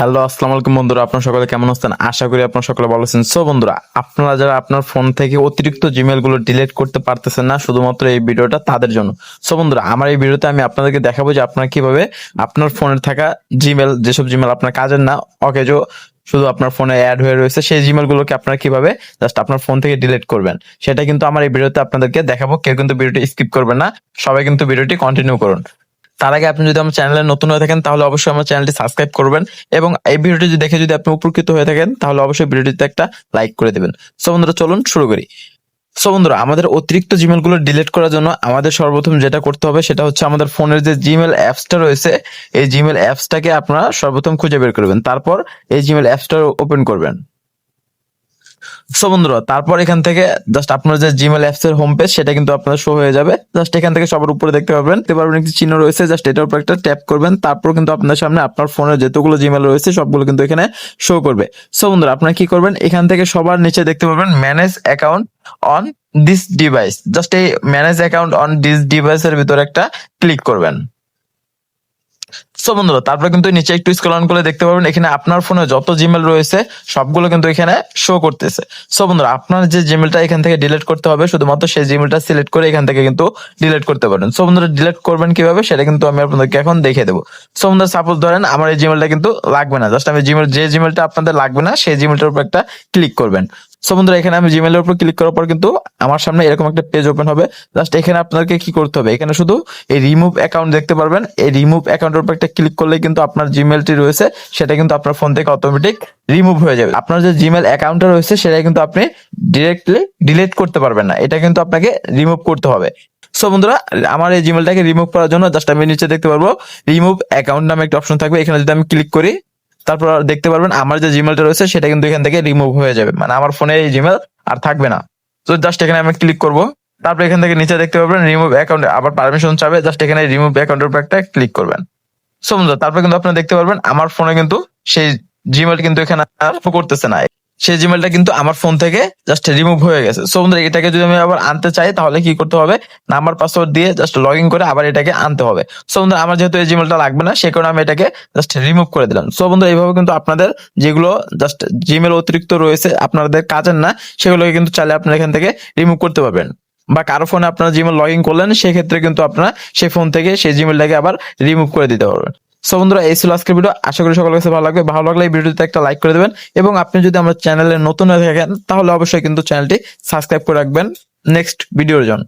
Hello, আসসালামু আলাইকুম বন্ধুরা, আপনার সকলে কেমন আছেন? আশা করি আপনার সকলে ভালো আছেন। সো বন্ধুরা, আপনারা যারা আপনার ফোন থেকে অতিরিক্ত জিমেলগুলো ডিলিট করতে পারতেছেন না, শুধুমাত্র এই ভিডিওটা তাদের জন্য। সো বন্ধুরা, আমার এই ভিডিওতে আমি আপনাদেরকে দেখাবো যে আপনারা কীভাবে আপনার ফোনে থাকা জিমেল যেসব জিমেল আপনার কাজের না অকেজো শুধু আপনার ফোনে অ্যাড হয়ে রয়েছে, সেই জিমেল গুলোকে আপনারা কীভাবে জাস্ট আপনার ফোন থেকে ডিলিট করবেন? সেটা কিন্তু আমার এই ভিডিওতে আপনাদেরকে দেখাবো, কেউ কিন্তু ভিডিওটি স্কিপ করবেন না, সবাই কিন্তু ভিডিওটি কন্টিনিউ করুন। তার আগে আপনি যদি আমার চ্যানেলে নতুন হয়ে থাকেন, তাহলে অবশ্যই আমার চ্যানেলটি সাবস্ক্রাইব করবেন এবং এই ভিডিওটি দেখে যদি আপনি উপকৃত হয়ে থাকেন, তাহলে অবশ্যই ভিডিওটিতে একটা লাইক করে দেবেন। সো বন্ধুরা, চলুন শুরু করি। সো বন্ধুরা, আমাদের অতিরিক্ত জিমেলগুলো ডিলিট করার জন্য আমাদের সর্বপ্রথম যেটা করতে হবে, সেটা হচ্ছে আমাদের ফোনের যে জিমেল অ্যাপসটা রয়েছে, এই জিমেল অ্যাপসটাকে আপনারা সর্বপ্রথম খুঁজে বের করবেন। তারপর এই জিমেল অ্যাপসটা ওপেন করবেন। সো বন্ধুরা, তারপর এখান থেকে জাস্ট আপনার যে জিমেল অ্যাপস এর হোম পেজ সেটা কিন্তু আপনার শো হয়ে যাবে। জাস্ট এখান থেকে সবার উপরে দেখতে পাবেন দেখতে পারবেন একটি চিহ্ন রয়েছে জাস্ট এটার উপর একটা ট্যাপ করবেন। তারপর কিন্তু আপনার সামনে আপনার ফোনের যতগুলো জিমেল রয়েছে, সবগুলো কিন্তু এখানে শো করবে। সো বন্ধুরা, আপনারা কি করবেন? এখান থেকে সবার নিচে দেখতে পাবেন manage account on this device just এই manage account on this device এর ভিতরে একটা ক্লিক করবেন। সো বন্ধুরা, তারপরে কিন্তু নিচে একটু স্ক্রল অন করে দেখতে পাবেন এখানে আপনার ফোনে যত জিমেল রয়েছে, সবগুলো কিন্তু এখানে শো করতেছে। সো বন্ধুরা, আপনার যে জিমেলটা এখান থেকে ডিলিট করতে হবে, শুধুমাত্র সেই জিমেলটা সিলেক্ট করে এখান থেকে কিন্তু ডিলিট করতে পারেন। সো বন্ধুরা ডিলিট করবেন কীভাবে, সেটা কিন্তু আমি আপনাদেরকে এখন দেখিয়ে দেবো। সো বন্ধুরা সাপোজ ধরেন আমার এই জিমেলটা কিন্তু লাগবে না জাস্ট আমি জিমেল যে জিমেলটা আপনাদের লাগবে না, সেই জিমেলটার উপর একটা ক্লিক করবেন। সো বন্ধুরা, এখানে আমি জিমেলের উপর ক্লিক করার পর কিন্তু আমার সামনে এরকম একটা পেজ ওপেন হবে। জাস্ট এখানে আপনাকে কি করতে হবে? এখানে শুধু এই রিমুভ অ্যাকাউন্ট দেখতে পারবেন। এই রিমুভ অ্যাকাউন্টের উপর একটা ক্লিক করলে কিন্তু আপনার জিমেলটি রয়েছে, সেটা কিন্তু আপনার ফোন থেকে অটোমেটিক রিমুভ হয়ে যাবে। আপনার যে জিমেল অ্যাকাউন্টটা রয়েছে, সেটা কিন্তু আপনি ডিরেক্টলি ডিলিট করতে পারবেন না। এটা কিন্তু আপনাকে রিমুভ করতে হবে। সো বন্ধুরা, আমার এই জিমেলটাকে রিমুভ করার জন্য জাস্ট আমি নিচে দেখতে পারব। রিমুভ অ্যাকাউন্ট নামে একটা অপশন থাকবে। এখানে যদি আমি ক্লিক করি তারপর দেখতে পারবেন, আমার যে জিমেলটা রয়েছে, সেটা কিন্তু এখান থেকে রিমুভ হয়ে যাবে। মানে আমার ফোনে এই জিমেল আর থাকবে না। তো জাস্ট এখানে আমি ক্লিক করব। তারপর এখান থেকে নিচে দেখতে পারবেন রিমুভ অ্যাকাউন্ট আবার পারমিশন চাবে জাস্ট এখানে রিমুভ অ্যাকাউন্টের উপর একটা ক্লিক করবেন। সো তারপর কিন্তু আপনি দেখতে পারবেন, আমার ফোনে কিন্তু সেই জিমেল কিন্তু এখানে আর করতেছে না। সেই জিমেলটা কিন্তু আমার ফোন থেকে জাস্ট রিমুভ হয়ে গেছে। সো বন্ধুরা, এটাকে যদি আমি আবার আনতে চাই, তাহলে কি করতে হবে? নাম্বার পাসওয়ার্ড দিয়ে জাস্ট লগ ইন করে আবার এটাকে আনতে হবে। সো বন্ধুরা, আমার যেহেতু এই জিমেলটা লাগবে না, সে কারণে আমি এটাকে জাস্ট রিমুভ করে দিলাম। সো বন্ধুরা, এইভাবে কিন্তু আপনাদের যেগুলো জাস্ট জিমেল অতিরিক্ত রয়েছে, আপনাদের কাজের না, সেগুলোকে কিন্তু চাইলে আপনারা এখান থেকে রিমুভ করতে পারবেন। বা কারও ফোনে আপনারা জিমেল লগ ইন করলেন, সেক্ষেত্রে কিন্তু আপনারা সেই ফোন থেকে সেই জিমেলটাকে আবার রিমুভ করে দিতে পারবেন। সো বন্ধুরা, এই ছিল আজকের ভিডিও। আশা করি সকলের কাছে ভালো লাগবে। ভালো লাগলে এই ভিডিওতে একটা লাইক করে দেবেন এবং আপনি যদি আমার চ্যানেলে নতুন হয়ে থাকেন, তাহলে অবশ্যই কিন্তু চ্যানেলটি সাবস্ক্রাইব করে রাখবেন। নেক্সট ভিডিওর জন্য।